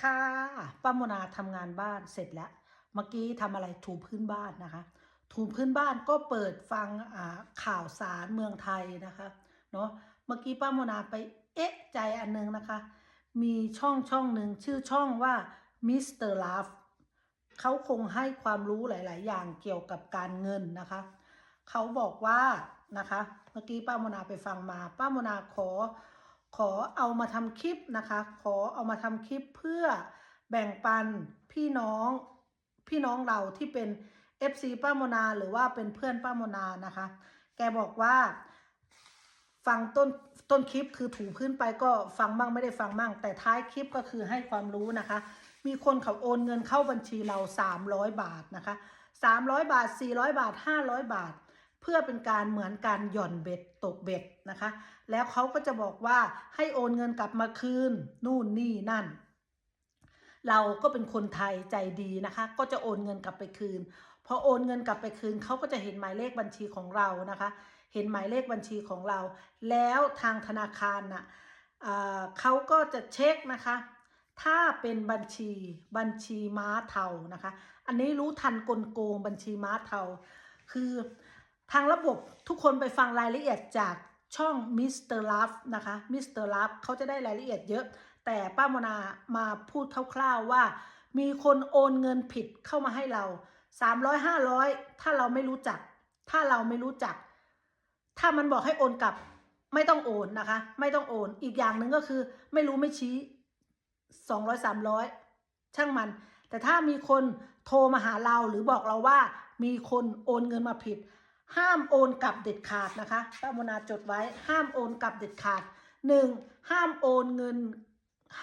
ค่ะป้าโมนาทำงานบ้านเสร็จแล้ว เมื่อกี้ทำอะไรถูพื้นบ้านนะคะ ถูพื้นบ้านก็เปิดฟังข่าวสารเมืองไทยนะคะเนาะเมื่อกี้ป้าโมนาไปเอ๊ะใจอันนึงนะคะ มีช่องช่องหนึ่งชื่อช่องว่ามิสเตอร์ลาฟเขาคงให้ความรู้หลาย ๆ อย่างเกี่ยวกับการเงินนะคะ เขาบอกว่านะคะ เมื่อกี้ป้าโมนาไปฟังมา ป้าโมนาขอ ขอเอามาทำคลิปนะคะ ขอเอามาทำคลิปเพื่อแบ่งปันพี่น้องพี่น้องเราที่เป็น FC ป้าโมนาหรือว่าเป็นเพื่อนป้าโมนานะคะ แกบอกว่า ฟังต้นต้นคลิปคือถูพื้นไปก็ฟังบ้างไม่ได้ฟังบ้างแต่ท้ายคลิปก็คือให้ความรู้นะคะ มีคนเขาโอนเงินเข้าบัญชีเรา 300 บาทนะคะ 300 บาท 400 บาท 500 บาท เพื่อเป็นการเหมือนการหย่อนเบ็ดตกเบ็ดนะคะ แล้วเขาก็จะบอกว่าให้โอนเงินกลับมาคืน นู่นนี่นั่น เราก็เป็นคนไทยใจดีนะคะ ก็จะโอนเงินกลับไปคืนพอโอนเงินกลับไปคืนเขาก็จะเห็นหมายเลขบัญชีของเรานะคะ เห็นหมายเลขบัญชีของเรา แล้วทางธนาคารน่ะอ่าเขาก็จะเช็คนะคะ ถ้าเป็นบัญชีบัญชีม้าเทานะคะ อันนี้รู้ทันกลโกงบัญชีม้าเทา คือ ทางระบบทุกคนไปฟังรายละเอียดจากช่องมิสเตอร์ลัฟนะคะมิสเตอร์ลัฟเขาจะได้รายละเอียดเยอะ แต่ป้าโมนามาพูดคร่าวๆว่า มีคนโอนเงินผิดเข้ามาให้เรา 300 500 ถ้าเราไม่รู้จัก ถ้าเราไม่รู้จัก ถ้ามันบอกให้โอนกลับไม่ต้องโอนนะคะ ไม่ต้องโอนอีกอย่างหนึ่งก็คือ ไม่รู้ไม่ชี้สองร้อยสามร้อยช่างมัน แต่ถ้ามีคนโทรมาหาเราหรือบอกเราว่ามีคนโอนเงินมาผิด ห้ามโอนกลับเด็ดขาดนะคะป้ามนาจดไว้ห้ามโอนกลับเด็ดขาดหนึ่งห้ามโอนเงิน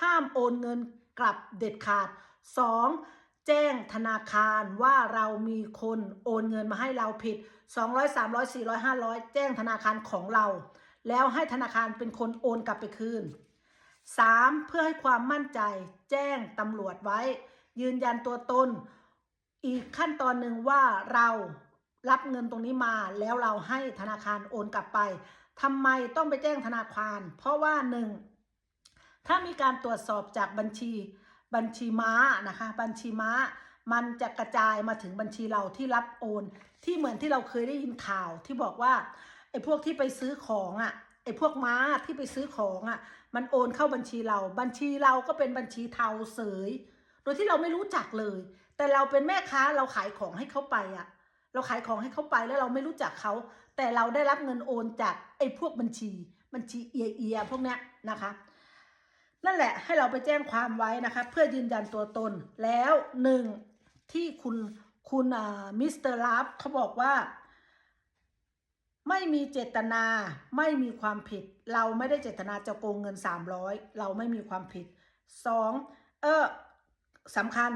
ห้ามโอนเงินกลับเด็ดขาดสองแจ้งธนาคารว่าเรามีคนโอนเงินมาให้เราผิด 200 300 400 500 แจ้งธนาคารของเรา แล้วให้ธนาคารเป็นคนโอนกลับไปคืน 3. เพื่อให้ความมั่นใจ แจ้งตำรวจไว้ ยืนยันตัวตน อีกขั้นตอนหนึ่งว่าเรา รับเงินตรงนี้มาแล้วเราให้ธนาคารโอนกลับไปทำไมต้องไปแจ้งธนาคาร เพราะว่าหนึ่งถ้ามีการตรวจสอบจากบัญชีบัญชีม้านะคะ บัญชีม้ามันจะกระจายมาถึงบัญชีเราที่รับโอน ที่เหมือนที่เราเคยได้ยินข่าวที่บอกว่าไอ้พวกที่ไปซื้อของอะไอ้พวกม้าที่ไปซื้อของอะ มันโอนเข้าบัญชีเรา บัญชีเราก็เป็นบัญชีเทาเสย โดยที่เราไม่รู้จักเลย แต่เราเป็นแม่ค้าเราขายของให้เขาไปอะ เราขายของให้เขาไปแล้วเราไม่รู้จักเขา แต่เราได้รับเงินโอนจากไอ้พวกบัญชี บัญชีเอียเอียพวกเนี้ยนะคะนั่นแหละให้เราไปแจ้งความไว้นะคะเพื่อยืนยันตัวตนแล้วหนึ่งที่คุณคุณอ่ามิสเตอร์ลัฟเขาบอกว่า ไม่มีเจตนาไม่มีความผิด เราไม่ได้เจตนาจะโกงเงิน 300 เราไม่มีความผิด 2. เออสำคัญ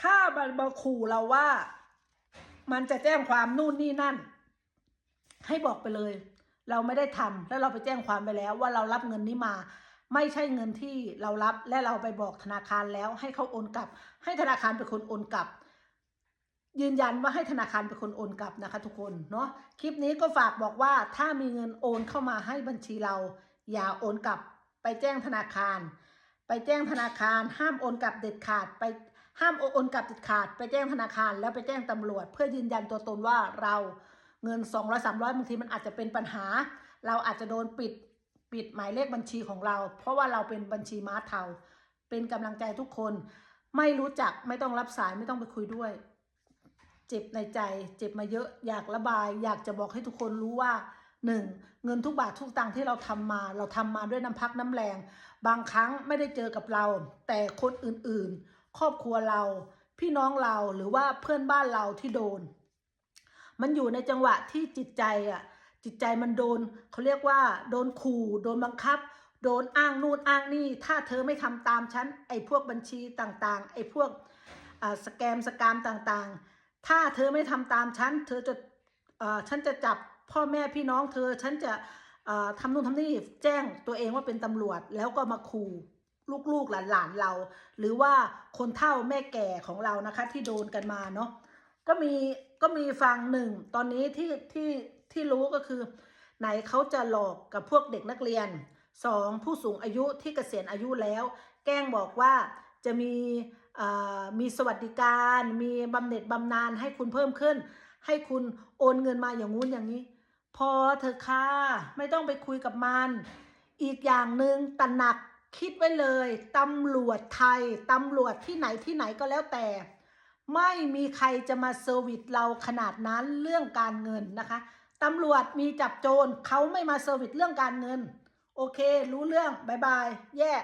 ถ้ามันมาขู่เราว่า มันจะแจ้งความนู่นนี่นั่น ให้บอกไปเลย เราไม่ได้ทำแล้วเราไปแจ้งความไปแล้ว ว่าเรารับเงินนี้มา ไม่ใช่เงินที่เรารับและเราไปบอกธนาคารแล้ว ให้เขาโอนกลับ ให้ธนาคารเป็นคนโอนกลับ ยืนยันว่าให้ธนาคารเป็นคนโอนกลับนะคะ ทุกคนเนาะคลิปนี้ก็ฝากบอกว่าถ้ามีเงินโอนเข้ามาให้บัญชีเรา อย่าโอนกลับ ไปแจ้งธนาคาร ไปแจ้งธนาคาร ห้ามโอนกลับเด็ดขาดไป ห้ามโอนกลับเด็ดขาดไปแจ้งธนาคารแล้วไปแจ้งตำรวจ เพื่อยืนยันตัวตนว่าเราเงิน 200 300บางทีมันอาจจะเป็นปัญหา เราอาจจะโดนปิดปิดหมายเลขบัญชีของเรา เพราะว่าเราเป็นบัญชีม้าเทาเป็นกำลังใจทุกคน ไม่รู้จักไม่ต้องรับสายไม่ต้องไปคุยด้วย เจ็บในใจ เจ็บมาเยอะอยากระบาย อยากจะบอกให้ทุกคนรู้ว่าหนึ่งเงินทุกบาททุกตังที่เราทำมา เราทำมาด้วยน้ำพักน้ำแรง บางครั้งไม่ได้เจอกับเรา แต่คนอื่นๆ ครอบครัวเรา พี่น้องเราหรือว่าเพื่อนบ้านเราที่โดน มันอยู่ในจังหวะที่จิตใจอะจิตใจมันโดนเขาเรียกว่า โดนขู่โดนบังคับ โดนอ้างนู่นอ้างนี่ ถ้าเธอไม่ทำตามฉันไอ้พวกบัญชีต่างๆ ไอ้พวกสแกมสกามต่างๆ ถ้าเธอไม่ทำตามฉันเธอจะอฉันจะจับพ่อแม่พี่น้องเธอฉันจะทำนู่นทำนี่แจ้งตัวเองว่าเป็นตำรวจแล้วก็มาขู่ ลูกๆหลานๆเรา หรือว่าคนเฒ่าแม่แก่ของเรานะคะ ที่โดนกันมาเนาะก็มีก็มีฟังหนึ่งตอนนี้ที่ที่ที่รู้ก็คือ ไหนเขาจะหลอกกับพวกเด็กนักเรียนสองผู้สูงอายุที่เกษียณอายุแล้ว แกล้งบอกว่าจะมีอ่ามีสวัสดิการ มีบำเหน็จบำนาญให้คุณเพิ่มขึ้น ให้คุณโอนเงินมาอย่างงู้นอย่างนี้ พอเธอค่ะไม่ต้องไปคุยกับมัน อีกอย่างหนึ่งตระหนัก คิดไว้เลยตำรวจไทยตำรวจที่ไหนที่ไหนก็แล้วแต่ ไม่มีใครจะมาเซอร์วิสเราขนาดนั้นเรื่องการเงินนะคะตำรวจมีจับโจรเขาไม่มาเซอร์วิสเรื่องการเงิน โอเค รู้เรื่องบายบาย แยก